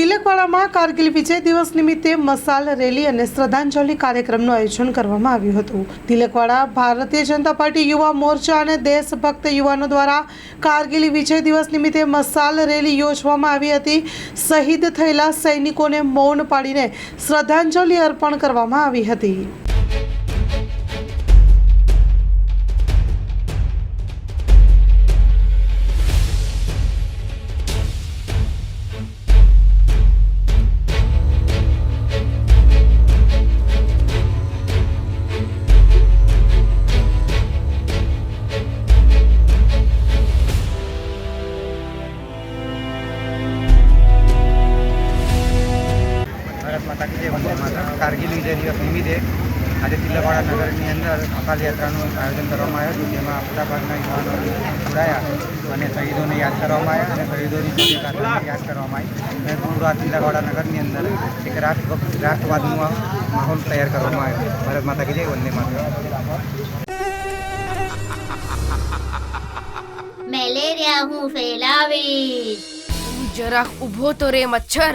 તિલકવાડામાં કારગિલ વિજય દિવસ નિમિત્તે મસાલ રેલી અને શ્રદ્ધાંજલિ કાર્યક્રમનું આયોજન કરવામાં આવ્યું હતું. તિલકવાડા ભારતીય જનતા પાર્ટી યુવા મોરચા અને દેશભક્ત યુવાનો દ્વારા કારગિલ વિજય દિવસ નિમિત્તે મસાલ રેલી યોજવામાં આવી હતી. શહીદ થયેલા સૈનિકોને મૌન પાડીને શ્રદ્ધાંજલિ અર્પણ કરવામાં આવી હતી. માતા કી જય વંદે માતા કારગિલ વિજય દિવસ નિમિત્તે આજે તિલકવાડા નગરની અંદર અકાલ યાત્રાનું આયોજન કરવામાં આવ્યું હતું જેમાં મોટાભાગના યુવાનો જોડાયા અને શહીદોને યાદ કરવામાં આવ્યા અને શહીદોની સાથે યાદ કરવામાં આવી. અને પૂરું આ તિલકવાડા નગરની અંદર એક રાષ્ટ્ર રાષ્ટ્રવાદનો માહોલ તૈયાર કરવામાં આવ્યો. ભારત માતા કી જય વંદે માતા મેલેરિયા હું ફેલાવીશ. તું જરાક ઊભો તો રે મચ્છર.